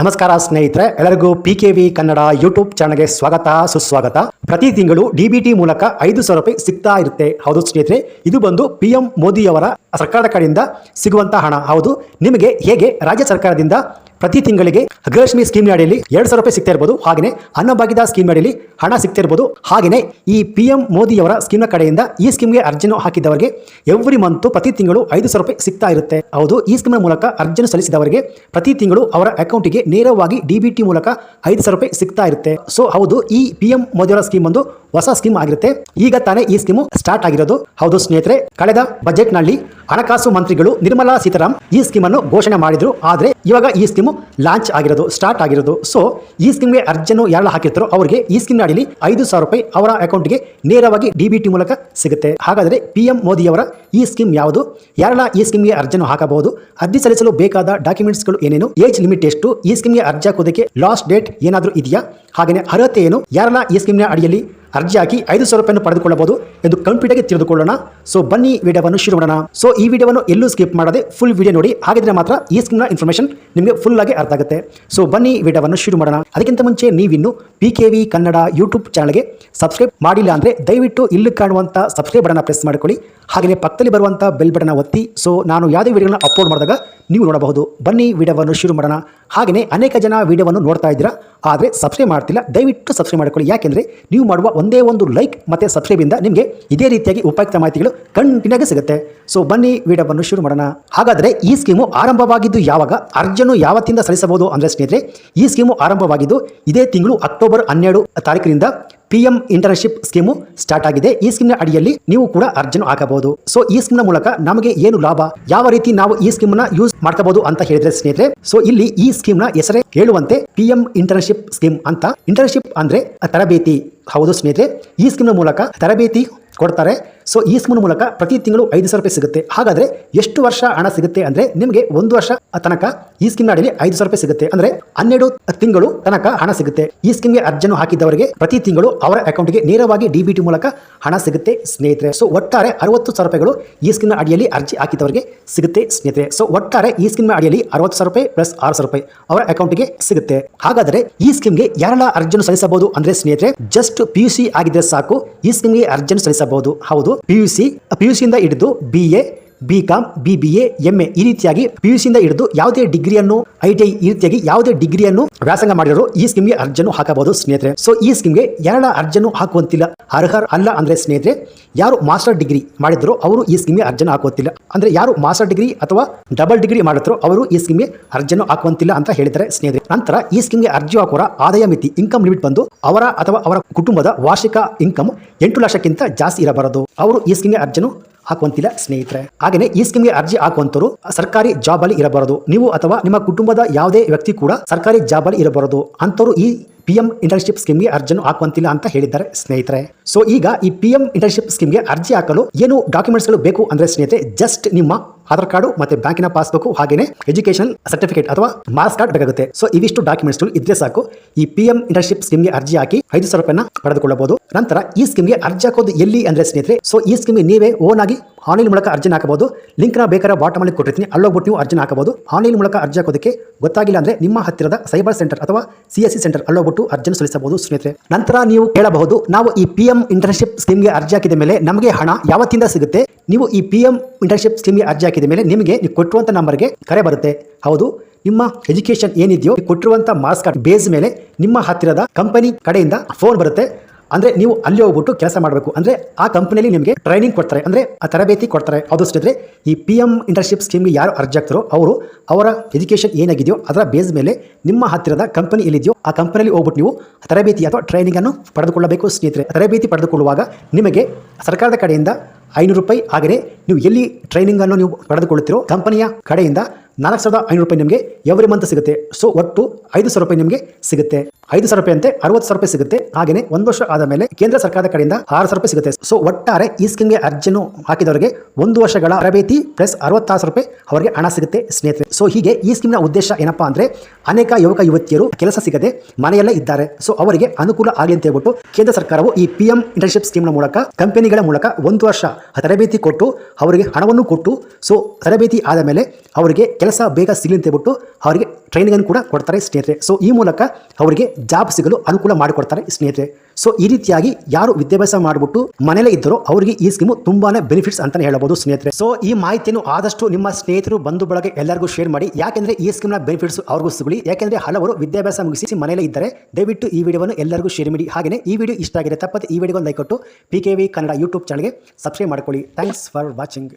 ನಮಸ್ಕಾರ ಸ್ನೇಹಿತರೆ, ಎಲ್ಲರಿಗೂ P K V Kannada YouTube ಚಾನಲ್ಗೆ ಸ್ವಾಗತ, ಸುಸ್ವಾಗತ. ಪ್ರತಿ ತಿಂಗಳು ಡಿಬಿಟಿ ಮೂಲಕ ಐದು ಸಾವಿರ ರೂಪಾಯಿ ಸಿಗ್ತಾ ಇರುತ್ತೆ. ಹೌದು ಸ್ನೇಹಿತರೆ, ಇದು ಬಂದು ಪಿ ಎಂ ಮೋದಿಯವರ ಸರ್ಕಾರದ ಕಡೆಯಿಂದ ಸಿಗುವಂತಹ ಹಣ. ಹೌದು, ನಿಮಗೆ ಹೇಗೆ ರಾಜ್ಯ ಸರ್ಕಾರದಿಂದ ಪ್ರತಿ ತಿಂಗಳಿಗೆ ಗೃಹಲಕ್ಷ್ಮಿ ಸ್ಕೀಮ್ ಅಡಿಯಲ್ಲಿ ಎರಡು ಸಾವಿರ ರೂಪಾಯಿ ಸಿಗ್ತಾ ಇರ್ಬೋದು. ಹಾಗೆಯೇ ಅನ್ನಭಾಗ್ಯದ ಸ್ಕೀಮ್ ಅಡಿಯಲ್ಲಿ ಹಣ ಸಿಗ್ತಾ ಇರ್ಬೋದು. ಹಾಗೆಯೇ ಈ ಪಿ ಎಂ ಮೋದಿಯವರ ಸ್ಕೀಮ್ನ ಕಡೆಯಿಂದ ಈ ಸ್ಕೀಮ್ಗೆ ಅರ್ಜಿಯನ್ನು ಹಾಕಿದವರಿಗೆ ಎವ್ರಿ ಮಂತ್ ಪ್ರತಿ ತಿಂಗಳು ಐದು ಸಾವಿರ ರೂಪಾಯಿ ಸಿಗ್ತಾ ಇರುತ್ತೆ. ಹೌದು, ಈ ಸ್ಕೀಮ್ನ ಮೂಲಕ ಅರ್ಜಿಯನ್ನು ಸಲ್ಲಿಸಿದವರಿಗೆ ಪ್ರತಿ ತಿಂಗಳು ಅವರ ಅಕೌಂಟಿಗೆ ನೇರವಾಗಿ ಡಿಬಿಟಿ ಮೂಲಕ ಐದು ಸಾವಿರ ರೂಪಾಯಿ ಸಿಗ್ತಾ ಇರುತ್ತೆ. ಸೊ ಹೌದು, ಈ ಪಿ ಎಂ ಮೋದಿಯವರ ಸ್ಕೀಮ್ ಒಂದು ಹೊಸ ಸ್ಕೀಮ್ ಆಗಿರುತ್ತೆ. ಈಗ ತಾನೇ ಈ ಸ್ಕೀಮು ಸ್ಟಾರ್ಟ್ ಆಗಿರೋದು. ಹೌದು, ಸ್ನೇಹಿತರೆ, ಕಳೆದ ಬಜೆಟ್ನಲ್ಲಿ ಹಣಕಾಸು ಮಂತ್ರಿಗಳು ನಿರ್ಮಲಾ ಸೀತಾರಾಮ್ ಈ ಸ್ಕೀಮ್ ಅನ್ನು ಘೋಷಣೆ ಮಾಡಿದ್ರು. ಆದ್ರೆ ಇವಾಗ ಈ ಸ್ಕೀಮು ಲಾಂಚ್ ಆಗಿರೋದು, ಸ್ಟಾರ್ಟ್ ಆಗಿರೋದು. ಸೊ ಈ ಸ್ಕೀಮ್ಗೆ ಅರ್ಜಿಯನ್ನು ಯಾರೆಲ್ಲ ಹಾಕಿರ್ತಾರೋ ಅವರಿಗೆ ಈ ಸ್ಕೀಮ್ ಅಡಿಯಲ್ಲಿ ಐದು ಸಾವಿರ ರೂಪಾಯಿ ಅವರ ಅಕೌಂಟ್ಗೆ ನೇರವಾಗಿ ಡಿಬಿಟಿ ಮೂಲಕ ಸಿಗುತ್ತೆ. ಹಾಗಾದರೆ ಪಿ ಮೋದಿಯವರ ಈ ಸ್ಕೀಮ್ ಯಾವುದು? ಯಾರೆಲ್ಲ ಈ ಸ್ಕೀಮ್ಗೆ ಅರ್ಜಿಯನ್ನು ಹಾಕಬಹುದು? ಅರ್ಜಿ ಸಲ್ಲಿಸಲು ಬೇಕಾದ ಡಾಕ್ಯುಮೆಂಟ್ಸ್ಗಳು ಏನೇನು? ಏಜ್ ಲಿಮಿಟ್ ಎಷ್ಟು? ಈ ಸ್ಕೀಮ್ಗೆ ಅರ್ಜಿ ಹಾಕೋದಕ್ಕೆ ಲಾಸ್ಟ್ ಡೇಟ್ ಏನಾದರೂ ಇದೆಯಾ? ಹಾಗೆಯೇ ಅರ್ಹತೆ ಏನು? ಯಾರೆಲ್ಲ ಈ ಸ್ಕೀಮ್ನ ಅಡಿಯಲ್ಲಿ? ಅರ್ಜಿ ಹಾಕಿ ಐದು ಸಾವಿರ ರೂಪಾಯಿಯನ್ನು ಪಡೆದುಕೊಳ್ಳಬಹುದು ಎಂದು ಕಂಪ್ಯೂಟರ್ಗೆ ತಿಳಿದುಕೊಳ್ಳೋಣ. ಸೊ ಬನ್ನಿ ವಿಡಿಯೋವನ್ನು ಶುರು ಮಾಡೋಣ. ಸೊ ಈ ವಿಡಿಯೋವನ್ನು ಎಲ್ಲೂ ಸ್ಕಿಪ್ ಮಾಡದೆ ಫುಲ್ ವಿಡಿಯೋ ನೋಡಿ. ಹಾಗಿದ್ರೆ ಮಾತ್ರ ಈ ಸ್ಕೀಮ್ನ ಇನ್ಫಾರ್ಮೇಷನ್ ನಿಮಗೆ ಫುಲ್ ಆಗಿ ಅರ್ಥ ಆಗುತ್ತೆ. ಸೊ ಬನ್ನಿ ವಿಡಿಯೋವನ್ನು ಶುರು ಮಾಡೋಣ. ಅದಕ್ಕಿಂತ ಮುಂಚೆ ನೀವಿನ್ನು P K V Kannada YouTube ಚಾನಲ್ಗೆ ಸಬ್ಸ್ಕ್ರೈಬ್ ಮಾಡಿಲ್ಲ ಅಂದರೆ ದಯವಿಟ್ಟು ಇಲ್ಲಿ ಕಾಣುವಂಥ ಸಬ್ಸ್ಕ್ರೈಬ್ ಬಟನ್ನ ಪ್ರೆಸ್ ಮಾಡಿಕೊಳ್ಳಿ. ಹಾಗೆಯೇ ಪಕ್ಕದಲ್ಲಿ ಬರುವಂಥ ಬೆಲ್ ಬಟನ್ನ ಒತ್ತಿ. ಸೊ ನಾನು ಯಾವುದೇ ವಿಡಿಯೋಗಳನ್ನ ಅಪ್ಲೋಡ್ ಮಾಡಿದಾಗ ನೀವು ನೋಡಬಹುದು. ಬನ್ನಿ ವಿಡಿಯೋವನ್ನು ಶುರು ಮಾಡೋಣ. ಹಾಗೆಯೇ ಅನೇಕ ಜನ ವಿಡಿಯೋವನ್ನು ನೋಡ್ತಾ ಇದ್ದೀರಾ, ಆದರೆ ಸಬ್ಸ್ಕ್ರೈಬ್ ಮಾಡ್ತಿಲ್ಲ. ದಯವಿಟ್ಟು ಸಬ್ಸ್ಕ್ರೈಬ್ ಮಾಡಿಕೊಳ್ಳಿ. ಯಾಕೆಂದರೆ ನೀವು ಮಾಡುವ ಒಂದೇ ಒಂದು ಲೈಕ್ ಮತ್ತು ಸಬ್ಸ್ಕ್ರೈಬಿಂದ ನಿಮಗೆ ಇದೇ ರೀತಿಯಾಗಿ ಉಪಯುಕ್ತ ಮಾಹಿತಿಗಳು ಕಂಟಿನ್ಯಾಗಿ ಸಿಗುತ್ತೆ. ಸೊ ಬನ್ನಿ, ವಿಡಿಯೋವನ್ನು ಶುರು ಮಾಡೋಣ. ಹಾಗಾದರೆ ಈ ಸ್ಕೀಮು ಆರಂಭವಾಗಿದ್ದು ಯಾವಾಗ? ಅರ್ಜಿಯನ್ನು ಯಾವತ್ತಿಂದ ಸಲ್ಲಿಸಬಹುದು ಅಂದರೆ ಸ್ನೇಹಿತರೆ, ಈ ಸ್ಕೀಮು ಆರಂಭವಾಗಿದ್ದು ಇದೇ ತಿಂಗಳು ಅಕ್ಟೋಬರ್ ಹನ್ನೆರಡು ತಾರೀಕಿನಿಂದ P M internship scheme start ಆಗಿದೆ. ಈ ಸ್ಕೀಮ್ನ ಅಡಿಯಲ್ಲಿ ನೀವು ಕೂಡ ಅರ್ಜಿಯನ್ನು ಹಾಕಬಹುದು. ಸೊ ಈ ಸ್ಕೀಮ್ನ ಮೂಲಕ ನಮಗೆ ಏನು ಲಾಭ? ಯಾವ ರೀತಿ ನಾವು ಈ ಸ್ಕೀಮ್ನ ಯೂಸ್ ಮಾಡ್ಕೋಬಹುದು ಅಂತ ಹೇಳಿದ್ರೆ ಸ್ನೇಹಿತರೆ ಸೊ ಇಲ್ಲಿ ಈ ಸ್ಕೀಮ್ನ ಹೆಸರೇ ಹೇಳುವಂತೆ ಪಿ ಎಂ ಇಂಟರ್ನ್ಶಿಪ್ ಸ್ಕೀಮ್ ಅಂತ. ಇಂಟರ್ನ್ಶಿಪ್ ಅಂದ್ರೆ ತರಬೇತಿ. ಹೌದು ಸ್ನೇಹಿತರೆ, ಈ ಸ್ಕೀಮ್ನ ಮೂಲಕ ತರಬೇತಿ ಕೊಡ್ತಾರೆ. ಸೊ ಈ ಸ್ಕೀಮ್ ಮೂಲಕ ಪ್ರತಿ ತಿಂಗಳು ಐದು ಸಾವಿರ ರೂಪಾಯಿ ಸಿಗುತ್ತೆ. ಹಾಗಾದ್ರೆ ಎಷ್ಟು ವರ್ಷ ಹಣ ಸಿಗುತ್ತೆ ಅಂದ್ರೆ ನಿಮಗೆ ಒಂದು ವರ್ಷ ತನಕ ಈ ಸ್ಕೀಮ್ ಅಡಿಯಲ್ಲಿ ಐದು ಸಾವಿರ ರೂಪಾಯಿ ಸಿಗುತ್ತೆ. ಅಂದ್ರೆ ಹನ್ನೆರಡು ತಿಂಗಳು ತನಕ ಹಣ ಸಿಗುತ್ತೆ. ಈ ಸ್ಕೀಮ್ಗೆ ಅರ್ಜಿಯನ್ನು ಹಾಕಿದವರಿಗೆ ಪ್ರತಿ ತಿಂಗಳು ಅವರ ಅಕೌಂಟ್ಗೆ ನೇರವಾಗಿ ಡಿಬಿಟಿ ಮೂಲಕ ಹಣ ಸಿಗುತ್ತೆ, ಸ್ನೇಹಿತರೆ. ಸೊ ಒಟ್ಟಾರೆ ಅರವತ್ತು ಸಾವಿರ ರೂಪಾಯಿಗಳು ಈ ಸ್ಕೀಮ್ನ ಅಡಿಯಲ್ಲಿ ಅರ್ಜಿ ಹಾಕಿದವರಿಗೆ ಸಿಗುತ್ತೆ, ಸ್ನೇಹಿತರೆ. ಸೊ ಒಟ್ಟಾರೆ ಈ ಸ್ಕೀಮ್ ಅಡಿಯಲ್ಲಿ ಅರವತ್ತು ಸಾವಿರ ರೂಪಾಯಿ ಪ್ಲಸ್ ಆರು ಸಾವಿರ ರೂಪಾಯಿ ಅವರ ಅಕೌಂಟ್ಗೆ ಸಿಗುತ್ತೆ. ಹಾಗಾದರೆ ಈ ಸ್ಕೀಮ್ಗೆ ಯಾರೆಲ್ಲ ಅರ್ಜಿಯನ್ನು ಸಲ್ಲಿಸಬಹುದು ಅಂದ್ರೆ, ಸ್ನೇಹಿತರೆ ಜಸ್ಟ್ ಪಿ ಯು ಸಿ ಆಗಿದ್ರೆ ಸಾಕು ಈ ಸ್ಕೀಮ್ಗೆ ಅರ್ಜಿಯನ್ನು ಸಲ್ಲಿಸಬಹುದು. ಹೌದು P U C P U ಸಿಯಿಂದ ಹಿಡಿದು B A B com B B A M A ಈ ರೀತಿಯಾಗಿ ಪಿ ಯು ಸಿಯಿಂದ ಹಿಡಿದು ಯಾವುದೇ ಡಿಗ್ರಿಯನ್ನು, ಐ ಟಿ ಐ ಈ ರೀತಿಯಾಗಿ ಯಾವುದೇ ಡಿಗ್ರಿಯನ್ನು ವ್ಯಾಸಂಗ ಮಾಡಿರೋರು ಈ ಸ್ಕೀಮ್ಗೆ ಅರ್ಜನು ಹಾಕಬಹುದು, ಸ್ನೇಹಿತರೆ. ಸೊ ಈ ಸ್ಕೀಮ್ಗೆ ಎರಡ ಅರ್ಜನ್ನು ಹಾಕುವಂತಿಲ್ಲ? ಅರ್ಹರ್ ಅಲ್ಲ ಅಂದ್ರೆ ಸ್ನೇಹಿತರೆ, ಯಾರು ಮಾಸ್ಟರ್ ಡಿಗ್ರಿ ಮಾಡಿದ್ರು ಅವರು ಈ ಸ್ಕೀಮ್ಗೆ ಅರ್ಜನು ಹಾಕುವಂತಿಲ್ಲ. ಅಂದ್ರೆ ಯಾರು ಮಾಸ್ಟರ್ ಡಿಗ್ರಿ ಅಥವಾ ಡಬಲ್ ಡಿಗ್ರಿ ಮಾಡಿದ್ರು ಅವರು ಈ ಸ್ಕೀಮ್ಗೆ ಅರ್ಜಿಯನ್ನು ಹಾಕುವಂತಿಲ್ಲ ಅಂತ ಹೇಳಿದ್ದಾರೆ ಸ್ನೇಹಿತರೆ. ನಂತರ ಈ ಸ್ಕೀಮ್ಗೆ ಅರ್ಜಿ ಹಾಕುವ ಆದಾಯ ಮಿತಿ ಇನ್ಕಮ್ ಲಿಮಿಟ್ ಬಂದು ಅವರ ಅಥವಾ ಅವರ ಕುಟುಂಬದ ವಾರ್ಷಿಕ ಇನ್ಕಮ್ ಎಂಟು ಲಕ್ಷಕ್ಕಿಂತ ಜಾಸ್ತಿ ಇರಬಾರದು. ಅವರು ಈ ಸ್ಕೀಮ್ಗೆ ಅರ್ಜನು ಹಾಕುವಂತಿಲ್ಲ ಸ್ನೇಹಿತರೆ. ಹಾಗೆಯೇ ಈ ಸ್ಕೀಮ್ಗೆ ಅರ್ಜಿ ಹಾಕುವಂತರು ಸರ್ಕಾರಿ ಜಾಬ್ ಅಲ್ಲಿ ಇರಬಾರದು. ನೀವು ಅಥವಾ ನಿಮ್ಮ ಕುಟುಂಬದ ಯಾವುದೇ ವ್ಯಕ್ತಿ ಕೂಡ ಸರ್ಕಾರಿ ಜಾಬ್ ಅಲ್ಲಿ ಇರಬಾರದು. ಅಂತವರು ಈ ಪಿ ಎಂ ಇಂಟರ್ನ್ಶಿಪ್ ಸ್ಕೀಮ್ಗೆ ಅರ್ಜಿಯನ್ನು ಹಾಕುವಂತಿಲ್ಲ ಅಂತ ಹೇಳಿದ್ದಾರೆ ಸ್ನೇಹಿತರೆ. ಸೊ ಈಗ ಈ ಪಿ ಎಂ ಇಂಟರ್ನ್ಶಿಪ್ ಸ್ಕೀಮ್ಗೆ ಅರ್ಜಿ ಹಾಕಲು ಏನು ಡಾಕ್ಯುಮೆಂಟ್ಸ್ಗಳು ಬೇಕು ಅಂದ್ರೆ ಸ್ನೇಹಿತರೆ ಜಸ್ಟ್ ನಿಮ್ಮ ಆಧಾರ್ ಕಾರ್ಡು ಮತ್ತೆ ಬ್ಯಾಂಕಿನ ಪಾಸ್ಬುಕ್ ಹಾಗೇನೆ ಎಜುಕೇಷನ್ ಸರ್ಟಿಫಿಕೇಟ್ ಅಥವಾ ಮಾರ್ಕ್ಸ್ ಕಾರ್ಡ್ ಬೇಕಾಗುತ್ತೆ. ಸೊ ಇವಿಷ್ಟು ಡಾಕ್ಯುಮೆಂಟ್ಸ್ಗಳು ಇದ್ರೆ ಸಾಕು. ಈ ಪಿ ಎಂ ಇಂಟರ್ನ್ಶಿಪ್ ಸ್ಕೀಮ್ಗೆ ಅರ್ಜಿ ಹಾಕಿ ಐದು ಸಾವಿರ ರೂಪಾಯಿನ ಪಡೆದುಕೊಳ್ಳಬಹುದು. ನಂತರ ಈ ಸ್ಕೀಮ್ಗೆ ಅರ್ಜಿ ಹಾಕೋದು ಎಲ್ಲಿ ಅಂದ್ರೆ ಸ್ನೇಹಿತರೆ ಸೊ ಈ ಸ್ಕೀಮ್ಗೆ ನೀವೇ ಓನ್ ಆಗಿ ಆನ್ಲೈನ್ ಮೂಲಕ ಅರ್ಜಿ ಹಾಕಬಹುದು. ಲಿಂಕ್ನ ಬೇಕಾದ ಬಾಟಮ್ ಅಲ್ಲಿ ಕೊಟ್ಟಿರ್ತೀನಿ. ಅಲ್ಲೋಗ್ಬಿಟ್ಟು ನೀವು ಅರ್ಜಿ ಹಾಕಬಹುದು. ಆನ್ಲೈನ್ ಮೂಲಕ ಅರ್ಜಿ ಹಾಕೋದಕ್ಕೆ ಗೊತ್ತಾಗಿಲ್ಲ ಅಂದ್ರೆ ನಿಮ್ಮ ಹತ್ತಿರದ ಸೈಬರ್ ಸೆಂಟರ್ ಅಥವಾ ಸಿ ಎಸ್ ಸಿ ಸೆಂಟರ್ ಅಲ್ಲೋಗ್ಬಿಟ್ಟು ಅರ್ಜಿಯನ್ನು ಸಲ್ಲಿಸಬಹುದು ಸ್ನೇಹಿತರೆ. ನಂತರ ನೀವು ಕೇಳಬಹುದು, ನಾವು ಈ ಪಿ ಎಂ ಇಂಟರ್ನ್ಶಿಪ್ ಸ್ಕೀಮ್ಗೆ ಅರ್ಜಿ ಹಾಕಿದ ಮೇಲೆ ನಮಗೆ ಹಣ ಯಾವತ್ತಿಂದ ಸಿಗುತ್ತೆ? ನೀವು ಈ ಪಿ ಎಂ ಇಂಟರ್ನ್ಶಿಪ್ ಸ್ಕೀಮ್ಗೆ ಅರ್ಜಿ ಹಾಕಿದ ಮೇಲೆ ನಿಮಗೆ ನೀವು ಕೊಟ್ಟಿರುವಂಥ ನಂಬರ್ಗೆ ಕರೆ ಬರುತ್ತೆ. ಹೌದು, ನಿಮ್ಮ ಎಜುಕೇಶನ್ ಏನಿದೆಯೋ ಕೊಟ್ಟಿರುವಂಥ ಮಾರ್ಕ್ಸ್ ಕಾರ್ಡ್ ಬೇಸ್ ಮೇಲೆ ನಿಮ್ಮ ಹತ್ತಿರದ ಕಂಪನಿ ಕಡೆಯಿಂದ ಫೋನ್ ಬರುತ್ತೆ. ಅಂದ್ರೆ ನೀವು ಅಲ್ಲಿ ಹೋಗ್ಬಿಟ್ಟು ಕೆಲಸ ಮಾಡಬೇಕು. ಅಂದ್ರೆ ಆ ಕಂಪನಿಯಲ್ಲಿ ನಿಮಗೆ ಟ್ರೈನಿಂಗ್ ಕೊಡ್ತಾರೆ. ಅಂದ್ರೆ ಆ ತರಬೇತಿ ಕೊಡ್ತಾರೆ. ಅದು ಸ್ನೇಹಿತರೆ ಈ ಪಿ ಎಂ ಇಂಟರ್ನ್ಶಿಪ್ ಸ್ಕೀಮ್ಗೆ ಯಾರು ಅರ್ಜಿ ಆಗ್ತಾರೋ ಅವರು ಅವರ ಎಜುಕೇಶನ್ ಏನಾಗಿದೆಯೋ ಅದರ ಬೇಸ್ ಮೇಲೆ ನಿಮ್ಮ ಹತ್ತಿರದ ಕಂಪನಿ ಎಲ್ಲಿದೆಯೋ ಆ ಕಂಪನಿಯಲ್ಲಿ ಹೋಗ್ಬಿಟ್ಟು ನೀವು ತರಬೇತಿ ಅಥವಾ ಟ್ರೈನಿಂಗ್ ಅನ್ನು ಪಡೆದುಕೊಳ್ಳಬೇಕು ಸ್ನೇಹಿತರೆ. ತರಬೇತಿ ಪಡೆದುಕೊಳ್ಳುವಾಗ ನಿಮಗೆ ಸರ್ಕಾರದ ಕಡೆಯಿಂದ ಐನೂರು ರೂಪಾಯಿ ಹಾಗೆಯೇ ನೀವು ಎಲ್ಲಿ ಟ್ರೈನಿಂಗ್ ಅನ್ನು ನೀವು ಪಡೆದುಕೊಳ್ಳುತ್ತೀರೋ ಕಂಪನಿಯ ಕಡೆಯಿಂದ ನಾಲ್ಕು ಸಾವಿರದ ಐನೂರು ರೂಪಾಯಿ ನಿಮಗೆ ಎವ್ರಿ ಮಂತ್ ಸಿಗುತ್ತೆ. ಸೊ ಒಟ್ಟು ಐದು ಸಾವಿರ ರೂಪಾಯಿ ನಿಮಗೆ ಸಿಗುತ್ತೆ. ಐದು ಸಾವಿರ ರೂಪಾಯಿ ಅಂತೆ ಅರವತ್ತು ಸಾವಿರ ರೂಪಾಯಿ ಸಿಗುತ್ತೆ. ಹಾಗೆಯೇ ಒಂದು ವರ್ಷ ಆದ ಮೇಲೆ ಕೇಂದ್ರ ಸರ್ಕಾರದ ಕಡೆಯಿಂದ ಆರು ಸಾವಿರ ರೂಪಾಯಿ ಸಿಗುತ್ತೆ. ಸೊ ಒಟ್ಟಾರೆ ಈ ಸ್ಕೀಮ್ಗೆ ಅರ್ಜಿಯನ್ನು ಹಾಕಿದವರಿಗೆ ಒಂದು ವರ್ಷಗಳ ತರಬೇತಿ ಪ್ಲಸ್ ಅರವತ್ತಾರು ಸಾವಿರ ರೂಪಾಯಿ ಅವರಿಗೆ ಹಣ ಸಿಗುತ್ತೆ ಸ್ನೇಹಿತರೆ. ಸೊ ಹೀಗೆ ಈ ಸ್ಕೀಮ್ನ ಉದ್ದೇಶ ಏನಪ್ಪಾ ಅಂದರೆ ಅನೇಕ ಯುವಕ, ಯುವತಿಯರು ಕೆಲಸ ಸಿಗದೆ ಮನೆಯಲ್ಲೇ ಇದ್ದಾರೆ. ಸೊ ಅವರಿಗೆ ಅನುಕೂಲ ಆಗಲಿ ಅಂತ ಹೇಳ್ಬಿಟ್ಟು ಕೇಂದ್ರ ಸರ್ಕಾರವು ಈ ಪಿ ಎಂ ಇಂಟರ್ನ್ಶಿಪ್ ಸ್ಕೀಮ್ನ ಮೂಲಕ, ಕಂಪನಿಗಳ ಮೂಲಕ ಒಂದು ವರ್ಷ ತರಬೇತಿ ಕೊಟ್ಟು ಅವರಿಗೆ ಹಣವನ್ನು ಕೊಟ್ಟು ಸೊ ತರಬೇತಿ ಆದ ಮೇಲೆ ಅವರಿಗೆ ಕೆಲಸ ಬೇಗ ಸಿಗಲಿ ಅಂತ ಹೇಳ್ಬಿಟ್ಟು ಅವರಿಗೆ ಟ್ರೈನಿಂಗ್ ಕೂಡ ಕೊಡ್ತಾರೆ ಸ್ನೇಹಿತರೆ. ಸೊ ಈ ಮೂಲಕ ಅವರಿಗೆ ಜಾಬ್ ಸಿಗಲು ಅನುಕೂಲ ಮಾಡಿಕೊಡ್ತಾರೆ ಸ್ನೇಹಿತರೆ. ಸೊ ಈ ರೀತಿಯಾಗಿ ಯಾರು ವಿದ್ಯಾಭ್ಯಾಸ ಮಾಡಿಬಿಟ್ಟು ಮನೇಲೇ ಇದ್ದರೋ ಅವರಿಗೆ ಈ ಸ್ಕೀಮು ತುಂಬಾನೇ ಬೆನಿಫಿಟ್ಸ್ ಅಂತಲೇ ಹೇಳ್ಬೋದು ಸ್ನೇಹಿತರೆ. ಸೊ ಈ ಮಾಹಿತಿಯನ್ನು ಆದಷ್ಟು ನಿಮ್ಮ ಸ್ನೇಹಿತರು ಬಂಧು ಬಳಗ ಎಲ್ಲರಿಗೂ ಶೇರ್ ಮಾಡಿ. ಯಾಕೆಂದರೆ ಈ ಸ್ಕೀಮ್ನ ಬೆನಿಫಿಟ್ಸ್ ಅವ್ರಿಗೂ ಸಿಗಲಿ. ಯಾಕೆಂದರೆ ಹಲವರು ವಿದ್ಯಾಭ್ಯಾಸ ಮುಗಿಸಿ ಮನೇಲೇ ಇದ್ದರೆ. ದಯವಿಟ್ಟು ಈ ವಿಡಿಯೋವನ್ನು ಎಲ್ಲರಿಗೂ ಶೇರ್ ಮಾಡಿ. ಹಾಗೆಯೇ ಈ ವಿಡಿಯೋ ಇಷ್ಟ ಆಗಿದೆ ತಪ್ಪದೆ ಈ ವಿಡಿಯೋ ಲೈಕ್ ಕೊಟ್ಟು P K V Kannada YouTube ಚಾನಲ್ಗೆ ಸಬ್ಸ್ಕ್ರೈಬ್ ಮಾಡ್ಕೊಳ್ಳಿ. Thanks for watching